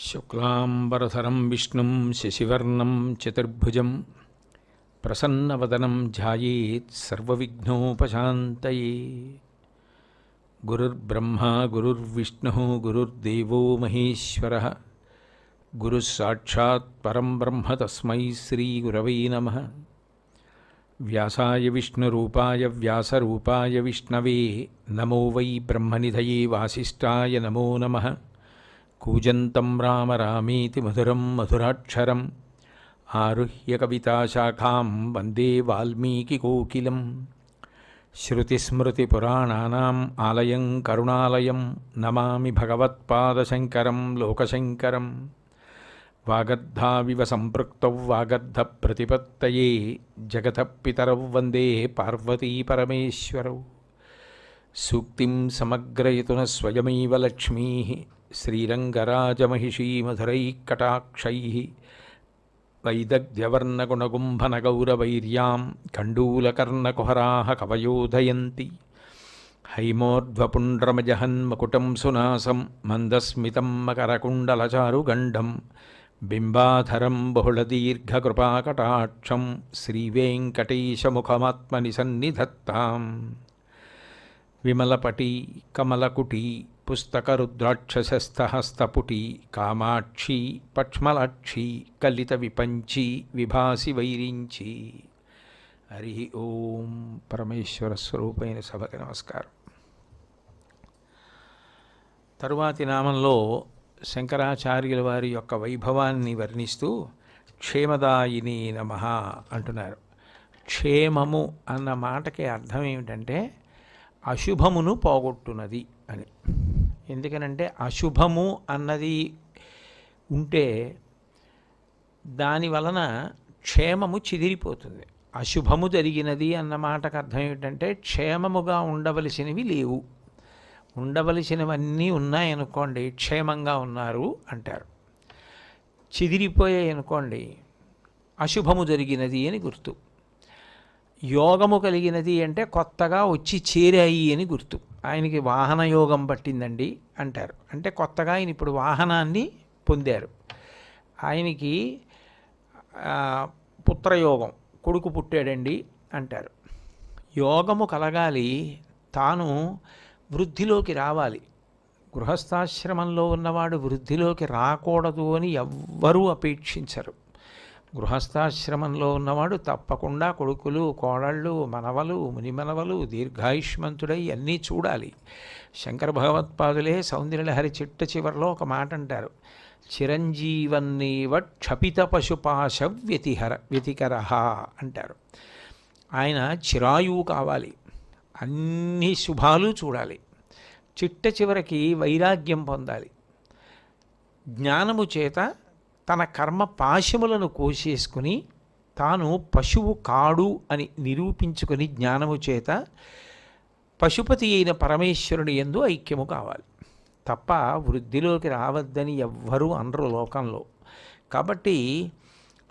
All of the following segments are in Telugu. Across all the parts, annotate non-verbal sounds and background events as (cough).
शुक्लांबरधरम विष्णु शशिवर्ण चतुर्भुज प्रसन्नवदनम ध्यानोपात गुरुर्ब्रह्मा, गुरुर्विष्णु, गुरुर्देव महेश्वर। गुरुसाक्षात् परम ब्रह्म तस्म श्रीगुरव नम। व्यासाय विष्णुरूपाय, व्यासरूपाय विष्णवे। नमो वै ब्रह्मनिधये वासिष्ठाय नमो नमः। కూజంతం రామ రామీతి మధురం మధురాక్షరం. ఆరుహ్య కవితాశాఖాం వందే వాల్మీకికోకిలం శృతిస్మృతిపురాణానాం ఆలయం కరుణాలయం. నమామి భగవత్పాదశంకరం లోకశంకరం. వాగద్ధావివ సంపృక్తౌ వాగర్ధప్రతిపత్తయే జగతః పితరౌ వందే పార్వతీ పరమేశ్వరౌ. సూక్తిం సమగ్రయతున స్వయమైవ లక్ష్మీ. श्रीरङ्गराजमहिषीमधुरैः कटाक्षैः वैदग्ध्यवर्णगुणगुम्भनगौरवैर्यां कण्डूलकर्णकुहराः कवयोधयन्ति। हैमोर्ध्वपुण्ड्रमजहन्मकुटं सुनासं मन्दस्मितं मकरकुण्डलचारुगण्डं बिम्बाधरं बहुलदीर्घकृपाकटाक्षं श्रीवेङ्कटेशमुखमात्मनि सन्निधत्तां विमलपटी कमलकुटी పుస్తకరుద్రాక్షసస్థహస్తపుటి కామాక్షి పక్ష్మలాక్షి కలిత విపంచి విభాసి వైరించి హరి ఓం పరమేశ్వర స్వరూపైన సభకి నమస్కారం తరువాతి నామంలో శంకరాచార్యుల వారి యొక్క వైభవాన్ని వర్ణిస్తూ క్షేమదాయిని నమ అంటున్నారు. క్షేమము అన్న మాటకి అర్థం ఏమిటంటే అశుభమును పోగొట్టునది అని. ఎందుకనంటే అశుభము అన్నది ఉంటే దాని వలన క్షేమము చిదిరిపోతుంది. అశుభము జరిగినది అన్న మాటకు అర్థం ఏమిటంటే క్షేమముగా ఉండవలసినవి లేవు. ఉండవలసినవన్నీ ఉన్నాయనుకోండి క్షేమంగా ఉన్నారు అంటారు. చిదిరిపోయాయి అనుకోండి అశుభము జరిగినది అని గుర్తు. యోగము కలిగినది అంటే కొత్తగా వచ్చి చేరాయి అని గుర్తు. ఆయనకి వాహన యోగం పట్టిందండి అంటారు. అంటే కొత్తగా ఆయన ఇప్పుడు వాహనాన్ని పొందారు. ఆయనకి పుత్రయోగం కొడుకు పుట్టాడండి అంటారు. యోగము కలగాలి తాను వృద్ధిలోకి రావాలి. గృహస్థాశ్రమంలో ఉన్నవాడు వృద్ధిలోకి రాకూడదు అని ఎవ్వరూ అపేక్షించరు. గృహస్థాశ్రమంలో ఉన్నవాడు తప్పకుండా కొడుకులు కోడళ్ళు మనవలు మునిమనవలు దీర్ఘాయుష్మంతుడై అన్నీ చూడాలి. శంకర భగవత్పాదులే సౌందర్యలహరి చిట్ట చివరిలో ఒక మాట అంటారు చిరంజీవన్నీవ క్షపిత పశుపాశ వ్యతిహర వ్యతికర అంటారు. ఆయన చిరాయువు కావాలి. అన్ని శుభాలు చూడాలి. చిట్ట చివరికి వైరాగ్యం పొందాలి. జ్ఞానము చేత తన కర్మ పాశములను కోసేసుకుని తాను పశువు కాడు అని నిరూపించుకొని జ్ఞానము చేత పశుపతి అయిన పరమేశ్వరుని ఎందు ఐక్యము కావాలి. తప్ప వృద్ధిలోకి రావద్దని ఎవ్వరూ అనరు లోకంలో. కాబట్టి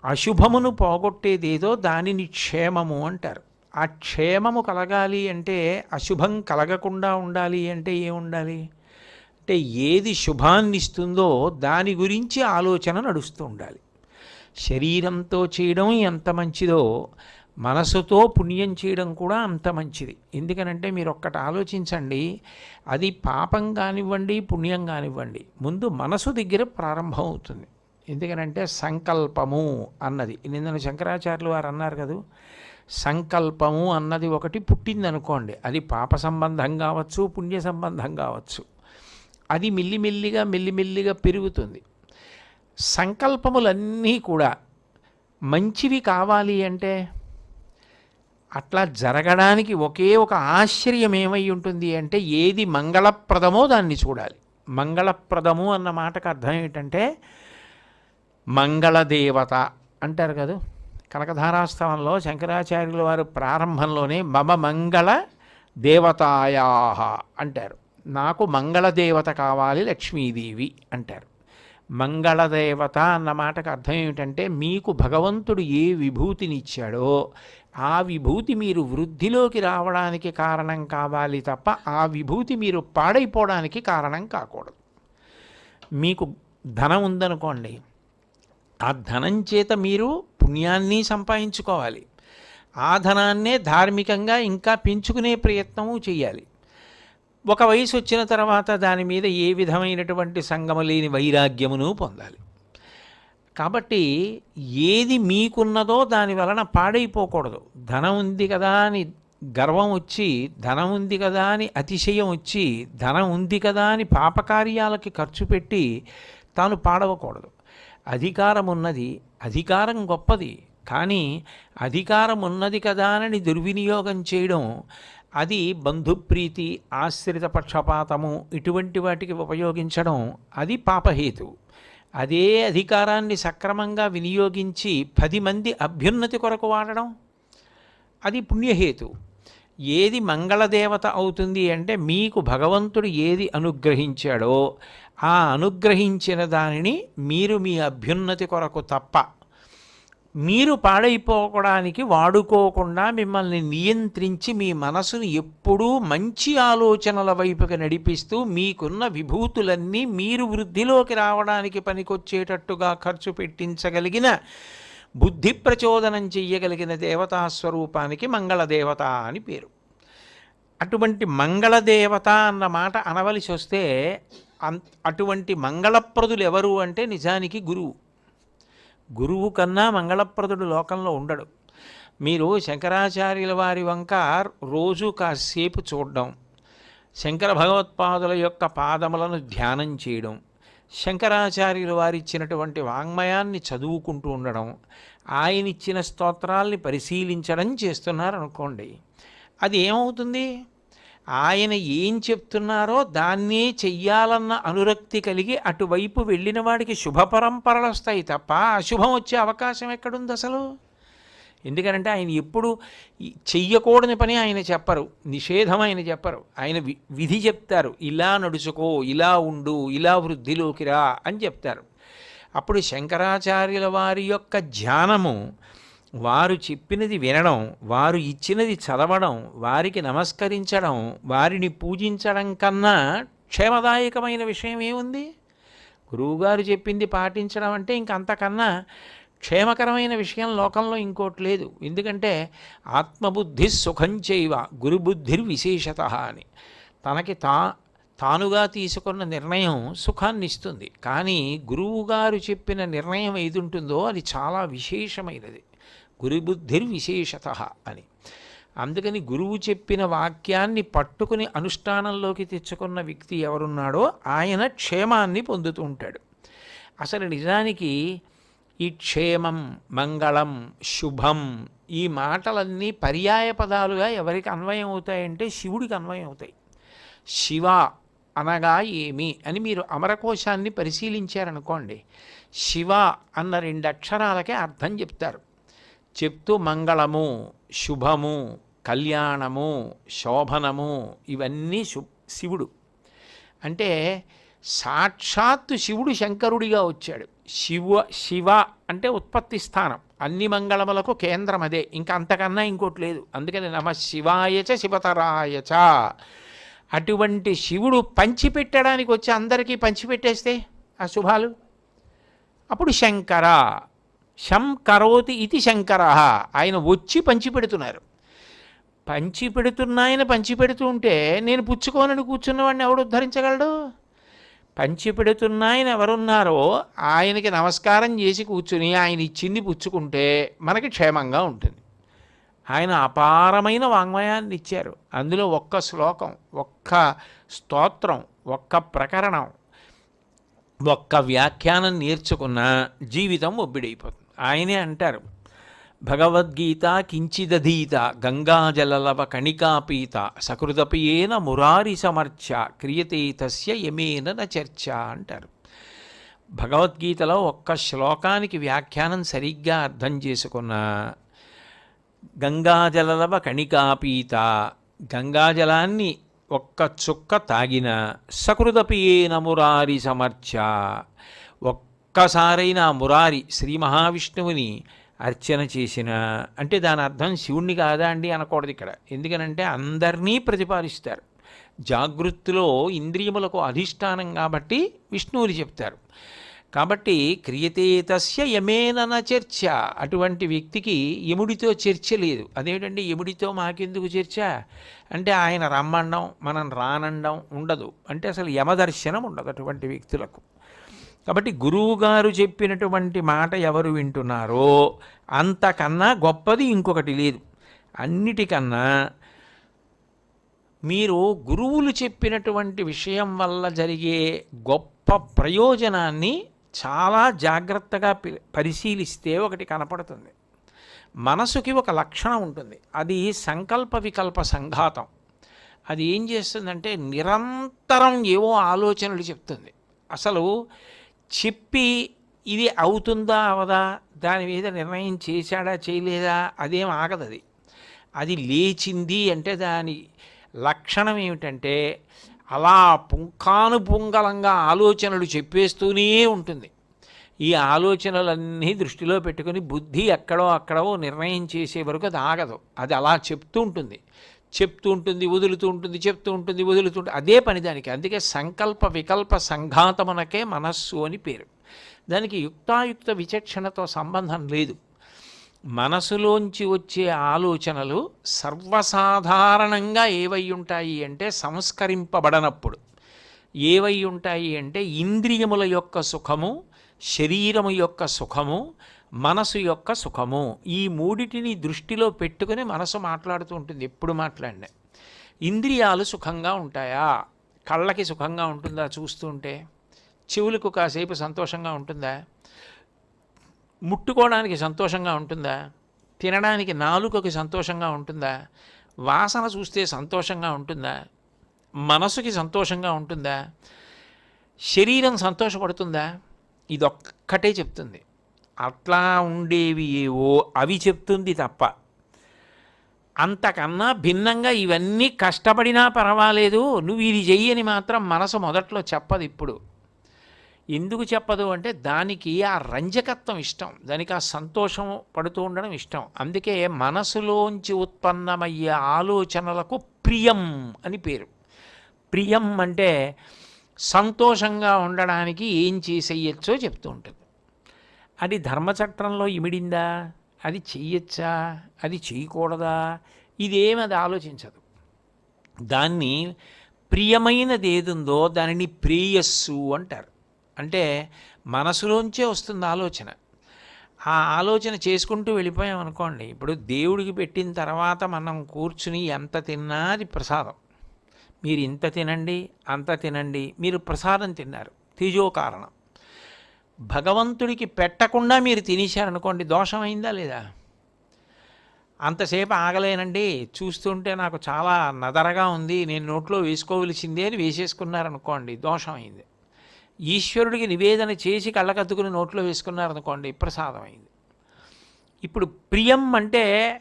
అశుభమును పోగొట్టేదేదో దానిని క్షేమము అంటారు. ఆ క్షేమము కలగాలి అంటే అశుభం కలగకుండా ఉండాలి అంటే ఏముండాలి? అంటే ఏది శుభాన్నిస్తుందో దాని గురించి ఆలోచన నడుస్తూ ఉండాలి. శరీరంతో చేయడం ఎంత మంచిదో మనసుతో పుణ్యం చేయడం కూడా అంత మంచిది. ఎందుకనంటే మీరు ఒక్కటి ఆలోచించండి అది పాపం కానివ్వండి పుణ్యం కానివ్వండి ముందు మనసు దగ్గర ప్రారంభం అవుతుంది. ఎందుకనంటే సంకల్పము అన్నది. నిన్న శంకరాచార్యులు వారు అన్నారు కదా సంకల్పము అన్నది ఒకటి పుట్టిందనుకోండి అది పాప సంబంధం కావచ్చు పుణ్య సంబంధం కావచ్చు. అది మిల్లిమిల్లిగా మెల్లిమెల్లిగా పెరుగుతుంది. సంకల్పములన్నీ కూడా మంచివి కావాలి అంటే అట్లా జరగడానికి ఒకే ఒక ఆశ్చర్యం ఏమై ఉంటుంది అంటే ఏది మంగళప్రదమో దాన్ని చూడాలి. మంగళప్రదము అన్న మాటకు అర్థం ఏంటంటే మంగళదేవత అంటారు కదా. కనకధారాస్తవంలో శంకరాచార్యుల వారు ప్రారంభంలోనే మమ మంగళ దేవతాయా అంటారు. నాకు మంగళదేవత కావాలి లక్ష్మీదేవి అంటారు. మంగళదేవత అన్న మాటకు అర్థం ఏమిటంటే మీకు భగవంతుడు ఏ విభూతినిచ్చాడో ఆ విభూతి మీరు వృద్ధిలోకి రావడానికి కారణం కావాలి తప్ప ఆ విభూతి మీరు పాడైపోవడానికి కారణం కాకూడదు. మీకు ధనం ఉందనుకోండి ఆ ధనం చేత మీరు పుణ్యాన్ని సంపాదించుకోవాలి. ఆ ధనాన్నే ధార్మికంగా ఇంకా పెంచుకునే ప్రయత్నము చేయాలి. ఒక వయసు వచ్చిన తర్వాత దాని మీద ఏ విధమైనటువంటి సంగమ లేని వైరాగ్యమును పొందాలి. కాబట్టి ఏది మీకున్నదో దాని వలన పాడైపోకూడదు. ధనం ఉంది కదా అని గర్వం వచ్చి ధనం ఉంది కదా అని అతిశయం వచ్చి ధనం ఉంది కదా అని పాపకార్యాలకి ఖర్చు పెట్టి తాను పాడవకూడదు. అధికారం ఉన్నది అధికారం గొప్పది. కానీ అధికారం ఉన్నది కదా అని దుర్వినియోగం చేయడం అది బంధుప్రీతి ఆశ్రిత పక్షపాతము ఇటువంటి వాటికి ఉపయోగించడం అది పాపహేతు. అదే అధికారాన్ని సక్రమంగా వినియోగించి పది మంది అభ్యున్నతి కొరకు వాడడం అది పుణ్యహేతు. ఏది మంగళదేవత అవుతుంది అంటే మీకు భగవంతుడు ఏది అనుగ్రహించాడో ఆ అనుగ్రహించిన దానిని మీరు మీ అభ్యున్నతి కొరకు తప్ప మీరు పాడైపోవడానికి వాడుకోకుండా మిమ్మల్ని నియంత్రించి మీ మనసును ఎప్పుడూ మంచి ఆలోచనల వైపుకి నడిపిస్తూ మీకున్న విభూతులన్నీ మీరు వృద్ధిలోకి రావడానికి పనికొచ్చేటట్టుగా ఖర్చు పెట్టించగలిగిన బుద్ధి ప్రచోదనం చెయ్యగలిగిన దేవతాస్వరూపానికి మంగళదేవత అని పేరు. అటువంటి మంగళదేవత అన్న మాట అనవలసి వస్తే అటువంటి మంగళప్రదులు ఎవరు అంటే నిజానికి గురువు. గురువు కన్నా మంగళప్రదుడు లోకంలో ఉండడు. మీరు శంకరాచార్యుల వారి వంక రోజు కాసేపు చూడడం. శంకర భగవత్పాదుల యొక్క పాదములను ధ్యానం చేయడం. శంకరాచార్యుల వారిచ్చినటువంటి వాంగ్మయాన్ని చదువుకుంటూ ఉండడం. ఆయన ఇచ్చిన స్తోత్రాల్ని పరిశీలించడం చేస్తున్నారనుకోండి. అది ఏమవుతుంది? ఆయన ఏం చెప్తున్నారో దాన్నే చెయ్యాలన్న అనురక్తి కలిగి అటువైపు వెళ్ళిన వాడికి శుభ పరంపరలు వస్తాయి తప్ప అశుభం వచ్చే అవకాశం ఎక్కడుంది అసలు? ఎందుకంటే ఆయన ఎప్పుడు చెయ్యకూడని పని ఆయన చెప్పరు నిషేధం ఆయన చెప్పరు. ఆయన వి- విధి చెప్తారు ఇలా నడుచుకో ఇలా ఉండు ఇలా వృద్ధిలోకి రా అని చెప్తారు. అప్పుడు శంకరాచార్యుల వారి యొక్క ధ్యానము వారు చెప్పినది వినడం వారు ఇచ్చినది చదవడం వారికి నమస్కరించడం వారిని పూజించడం కన్నా క్షేమదాయకమైన విషయం ఏముంది? గురువుగారు చెప్పింది పాటించడం అంటే ఇంకంతకన్నా క్షేమకరమైన విషయం లోకంలో ఇంకోటి లేదు. ఎందుకంటే ఆత్మబుద్ధి సుఖం చేయవ గురుబుద్ధిర్ విశేషత అని. తనకి తా తానుగా తీసుకున్న నిర్ణయం సుఖాన్ని ఇస్తుంది. కానీ గురువుగారు చెప్పిన నిర్ణయం ఏది ఉంటుందో అది చాలా విశేషమైనది. గురుబుద్ధిర్ విశేషత అని. అందుకని గురువు చెప్పిన వాక్యాన్ని పట్టుకుని అనుష్ఠానంలోకి తెచ్చుకున్న వ్యక్తి ఎవరున్నాడో ఆయన క్షేమాన్ని పొందుతూ ఉంటాడు. అసలు నిజానికి ఈ క్షేమం మంగళం శుభం ఈ మాటలన్నీ పర్యాయ పదాలుగా ఎవరికి అన్వయం అవుతాయంటే శివుడికి అన్వయం అవుతాయి. శివ అనగా ఏమి అని మీరు అమరకోశాన్ని పరిశీలించారనుకోండి. శివ అన్న రెండు అక్షరాలకే అర్థం చెప్తారు. చెప్తూ మంగళము శుభము కళ్యాణము శోభనము ఇవన్నీ శివుడు. అంటే సాక్షాత్తు శివుడు శంకరుడిగా వచ్చాడు. శివ శివ అంటే ఉత్పత్తి స్థానం. అన్ని మంగళములకు కేంద్రం అదే. ఇంకా అంతకన్నా ఇంకోటి లేదు. అందుకని నమ శివాయచ శివతరాయచ అటువంటి శివుడు పంచిపెట్టడానికి వచ్చి అందరికీ పంచిపెట్టేస్తే ఆ శుభాలు? అప్పుడు శంకర శం కరోతి ఇది శంకర. ఆయన వచ్చి పంచిపెడుతున్నారు పంచిపెడుతున్నాయన పంచిపెడుతూ ఉంటే నేను పుచ్చుకోనని కూర్చున్నవాడిని ఎవడు ఉద్ధరించగలడు? పంచిపెడుతున్నాయన ఎవరున్నారో ఆయనకి నమస్కారం చేసి కూర్చుని ఆయన ఇచ్చింది పుచ్చుకుంటే మనకి క్షేమంగా ఉంటుంది. ఆయన అపారమైన వాంగ్మయాన్ని ఇచ్చారు. అందులో ఒక్క శ్లోకం ఒక్క స్తోత్రం ఒక్క ప్రకరణం ఒక్క వ్యాఖ్యానం నేర్చుకున్న జీవితం ఒబ్బిడైపోతుంది. ఆయనే అంటారు భగవద్గీత కించిదధీత గంగాజలలవ కణికాపీత సకృదపియేన మురారి సమర్చ క్రియతే తస్య యమేన న చర్చ అంటారు. భగవద్గీతలో ఒక్క శ్లోకానికి వ్యాఖ్యానం సరిగ్గా అర్థం చేసుకున్న గంగాజలలవ కణికాపీత గంగాజలాన్ని ఒక్క చుక్క తాగిన సకృదపియేన మురారి సమర్చ ఒక్కసారైనా మురారి శ్రీ మహావిష్ణువుని అర్చన చేసిన అంటే దాని అర్థం శివుణ్ణి కాదా అండి అనకూడదు ఇక్కడ. ఎందుకనంటే అందరినీ ప్రతిపాదిస్తారు. జాగృతిలో ఇంద్రియములకు అధిష్టానం కాబట్టి విష్ణువుని చెప్తారు. కాబట్టి క్రియతే తస్య యమేనన చర్చ. అటువంటి వ్యక్తికి యముడితో చర్చ లేదు. అదేమిటండి యముడితో మాకెందుకు చర్చ? అంటే ఆయన రమ్మండం మనం రానండం ఉండదు. అంటే అసలు యమదర్శనం ఉండదు అటువంటి వ్యక్తులకు. కాబట్టి గురువుగారు చెప్పినటువంటి మాట ఎవరు వింటున్నారో అంతకన్నా గొప్పది ఇంకొకటి లేదు. అన్నిటికన్నా మీరు గురువులు చెప్పినటువంటి విషయం వల్ల జరిగే గొప్ప ప్రయోజనాన్ని చాలా జాగ్రత్తగా పరిశీలిస్తే ఒకటి కనపడుతుంది. మనసుకి ఒక లక్షణం ఉంటుంది. అది సంకల్ప వికల్ప సంఘాతం. అది ఏం చేస్తుందంటే నిరంతరం ఏవో ఆలోచనలు చెప్తుంది. అసలు చెప్పి ఇది అవుతుందా అవదా? దాని మీద నిర్ణయం చేశాడా చేయలేదా? అదేం ఆగదు అది. అది లేచింది అంటే దాని లక్షణం ఏమిటంటే అలా పుంఖానుపుంగలంగా ఆలోచనలు చెప్పేస్తూనే ఉంటుంది. ఈ ఆలోచనలన్నీ దృష్టిలో పెట్టుకుని బుద్ధి ఎక్కడో అక్కడో నిర్ణయం చేసే వరకు అది ఆగదు. అది అలా చెప్తూ ఉంటుంది. చెప్తూ ఉంటుంది వదులుతూ ఉంటుంది చెప్తూ ఉంటుంది వదులుతూ ఉంటుంది అదే పని దానికి. అందుకే సంకల్ప వికల్ప సంఘాతమునకే మనస్సు అని పేరు. దానికి యుక్తాయుక్త విచక్షణతో సంబంధం లేదు. మనసులోంచి వచ్చే ఆలోచనలు సర్వసాధారణంగా ఏవై ఉంటాయి అంటే సంస్కరింపబడనప్పుడు. ఏవై ఉంటాయి అంటే ఇంద్రియముల యొక్క సుఖము శరీరము యొక్క సుఖము మనసు యొక్క సుఖము. ఈ మూడిటిని దృష్టిలో పెట్టుకుని మనసు మాట్లాడుతూ ఉంటుంది. ఎప్పుడు మాట్లాడినా. ఇంద్రియాలు సుఖంగా ఉంటాయా? కళ్ళకి సుఖంగా ఉంటుందా చూస్తూ ఉంటే? చెవులకు కాసేపు సంతోషంగా ఉంటుందా? ముట్టుకోవడానికి సంతోషంగా ఉంటుందా? తినడానికి నాలుకకి సంతోషంగా ఉంటుందా? వాసన చూస్తే సంతోషంగా ఉంటుందా? మనసుకి సంతోషంగా ఉంటుందా? శరీరం సంతోషపడుతుందా? ఇదొక్కటే చెప్తుంది. అట్లా ఉండేవి ఏవో అవి చెప్తుంది తప్ప. అంతకన్నా భిన్నంగా ఇవన్నీ కష్టపడినా పర్వాలేదు నువ్వు ఇది చెయ్యని మాత్రం మనసు మొదట్లో చెప్పదు ఇప్పుడు. ఎందుకు చెప్పదు అంటే దానికి ఆ రంజకత్వం ఇష్టం దానికి ఆ సంతోషం పడుతూ ఉండడం ఇష్టం. అందుకే మనసులోంచి ఉత్పన్నమయ్యే ఆలోచనలకు ప్రియం అని పేరు. ప్రియం అంటే సంతోషంగా ఉండడానికి ఏం చేసేయచ్చో చెప్తూ ఉంటుంది. అది ధర్మచక్రంలో ఇమిడిందా? అది చెయ్యొచ్చా? అది చేయకూడదా ఇదేమి అది ఆలోచించదు. దాన్ని ప్రియమైనది ఏదుందో దానిని ప్రేయస్సు అంటారు. అంటే మనసులోంచే వస్తుంది ఆలోచన. ఆ ఆలోచన చేసుకుంటూ వెళ్ళిపోయాం అనుకోండి. ఇప్పుడు దేవుడికి పెట్టిన తర్వాత మనం కూర్చుని ఎంత తిన్నా అది ప్రసాదం. మీరు ఇంత తినండి అంత తినండి మీరు ప్రసాదం తిన్నారు. తేజో కారణం భగవంతుడికి పెట్టకుండా మీరు తినేశారనుకోండి దోషమైందా లేదా? అంతసేపు ఆగలేనండి చూస్తుంటే నాకు చాలా నదరగా ఉంది నేను నోట్లో వేసుకోవలసిందే అని వేసేసుకున్నారనుకోండి దోషమైంది. ఈశ్వరుడికి నివేదన చేసి కళ్ళకద్దుకుని నోట్లో వేసుకున్నారనుకోండి ప్రసాదమైంది. ఇప్పుడు ప్రియం అంటే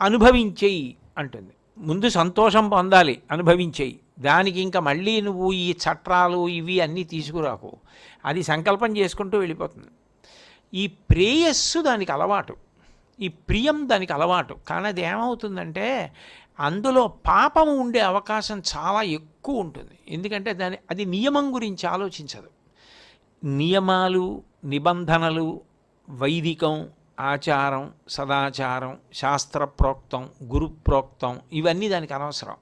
అనుభవించేయి అంటుంది. ముందు సంతోషం పొందాలి అనుభవించేయి. దానికి ఇంకా మళ్ళీ నువ్వు ఈ చట్రాలు ఇవి అన్నీ తీసుకురాకు. అది సంకల్పం చేసుకుంటూ వెళ్ళిపోతుంది. ఈ ప్రేయస్సు దానికి అలవాటు. ఈ ప్రియం దానికి అలవాటు. కానీ అది ఏమవుతుందంటే అందులో పాపం ఉండే అవకాశం చాలా ఎక్కువ ఉంటుంది. ఎందుకంటే దాని అది నియమం గురించి ఆలోచించదు. నియమాలు నిబంధనలు వైదికం ఆచారం సదాచారం శాస్త్ర ప్రోక్తం గురుప్రోక్తం ఇవన్నీ దానికి అనవసరం.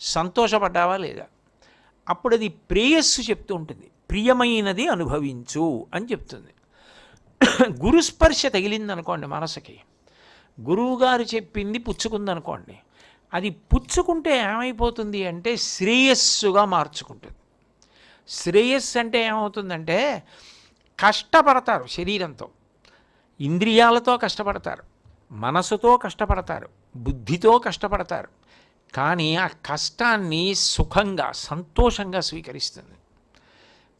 సంతోషపడ్డావా లేదా? అప్పుడు అది ప్రేయస్సు చెప్తూ ఉంటుంది. ప్రియమైనది అనుభవించు అని చెప్తుంది. (coughs) గురుస్పర్శ తగిలిందనుకోండి మనసుకి. గురువుగారు చెప్పింది పుచ్చుకుందనుకోండి. అది పుచ్చుకుంటే ఏమైపోతుంది అంటే శ్రేయస్సుగా మార్చుకుంటుంది. శ్రేయస్సు అంటే ఏమవుతుందంటే కష్టపడతారు శరీరంతో. ఇంద్రియాలతో కష్టపడతారు మనసుతో కష్టపడతారు బుద్ధితో కష్టపడతారు. కానీ ఆ కష్టాన్ని సుఖంగా సంతోషంగా స్వీకరిస్తుంది.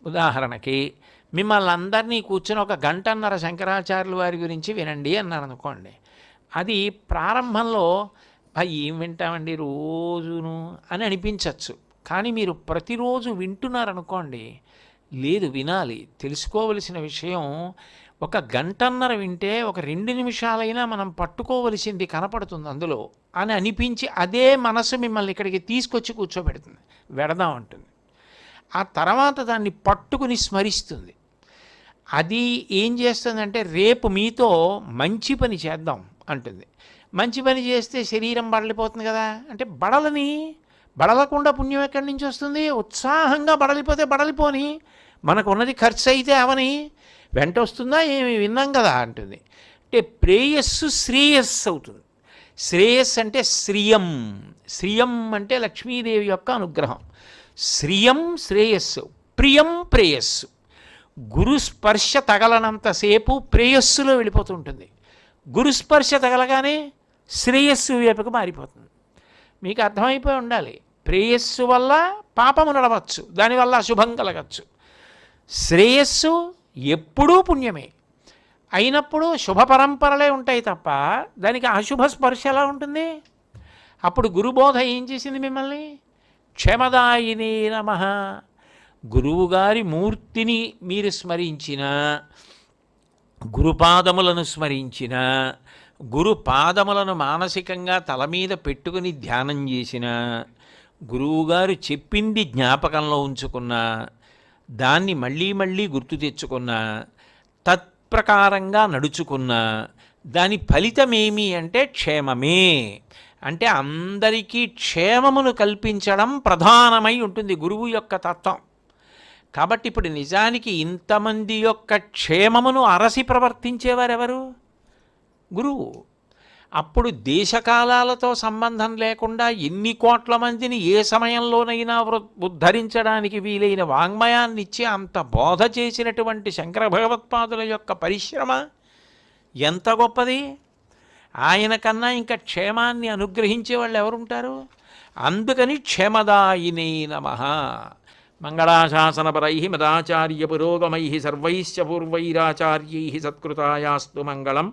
ఉదాహరణకి మిమ్మల్ని అందరినీ కూర్చొని ఒక గంటన్నర శంకరాచార్యులు వారి గురించి వినండి అన్నాను అనుకోండి అది ప్రారంభంలో ఏం వింటామండి రోజును? అని అనిపించవచ్చు కానీ మీరు ప్రతిరోజు వింటున్నారనుకోండి లేదు వినాలి తెలుసుకోవలసిన విషయం ఒక గంటన్నర వింటే ఒక రెండు నిమిషాలైనా మనం పట్టుకోవలసింది కనపడుతుంది అందులో అని అనిపించి అదే మనసు మిమ్మల్ని ఇక్కడికి తీసుకొచ్చి కూర్చోబెడుతుంది వెడదాం అంటుంది. ఆ తర్వాత దాన్ని పట్టుకుని స్మరిస్తుంది. అది ఏం చేస్తుందంటే రేపు మీతో మంచి పని చేద్దాం అంటుంది. మంచి పని చేస్తే శరీరం బడలిపోతుంది కదా అంటే బడలని బడలకుండా పుణ్యం ఎక్కడి నుంచి వస్తుంది? ఉత్సాహంగా బడలిపోతే బడలిపోని మనకు ఉన్నది ఖర్చు అయితే అవని వెంట వస్తుందా? ఏమి విన్నాం కదా అంటుంది. అంటే ప్రేయస్సు శ్రేయస్సు అవుతుంది. శ్రేయస్ అంటే శ్రియం. శ్రియం అంటే లక్ష్మీదేవి యొక్క అనుగ్రహం. శ్రియం శ్రేయస్సు ప్రియం ప్రేయస్సు. గురుస్పర్శ తగలనంతసేపు ప్రేయస్సులో వెళ్ళిపోతుంటుంది. గురుస్పర్శ తగలగానే శ్రేయస్సు వైపుకు మారిపోతుంది. మీకు అర్థమైపోయి ఉండాలి. ప్రేయస్సు వల్ల పాపము నడవచ్చు. దానివల్ల అశుభం కలగచ్చు. శ్రేయస్సు ఎప్పుడూ పుణ్యమే. అయినప్పుడు శుభ పరంపరలే ఉంటాయి తప్ప దానికి అశుభ స్పర్శ ఎలా ఉంటుంది? అప్పుడు గురుబోధ ఏం చేసింది మిమ్మల్ని? క్షమదాయిని నమ. గురువుగారి మూర్తిని మీరు స్మరించిన గురుపాదములను స్మరించిన గురుపాదములను మానసికంగా తల మీద పెట్టుకుని ధ్యానం చేసిన గురువుగారు చెప్పింది జ్ఞాపకంలో ఉంచుకున్న దాన్ని మళ్ళీ మళ్ళీ గుర్తు తెచ్చుకున్న తత్ప్రకారంగా నడుచుకున్న దాని ఫలితమేమి అంటే క్షేమమే. అంటే అందరికీ క్షేమమును కల్పించడం ప్రధానమై ఉంటుంది గురువు యొక్క తత్వం. కాబట్టి ఇప్పుడు నిజానికి ఇంతమంది యొక్క క్షేమమును అరసి ప్రవర్తించేవారెవరు? గురువు. అప్పుడు దేశకాలాలతో సంబంధం లేకుండా ఎన్ని కోట్ల మందిని ఏ సమయంలోనైనా వృ- ఉద్ధరించడానికి వీలైన వాంగ్మయాన్ని ఇచ్చి అంత బోధ చేసినటువంటి శంకర భగవత్పాదుల యొక్క పరిశ్రమ ఎంత గొప్పది? ఆయన కన్నా ఇంకా క్షేమాన్ని అనుగ్రహించే వాళ్ళు ఎవరుంటారు? అందుకని క్షేమదాయినే నమ. మంగళాశాసనపరై మదాచార్య పురోగమై సర్వైశ్చ పూర్వైరాచార్యై సత్కృతాయాస్తు మంగళం.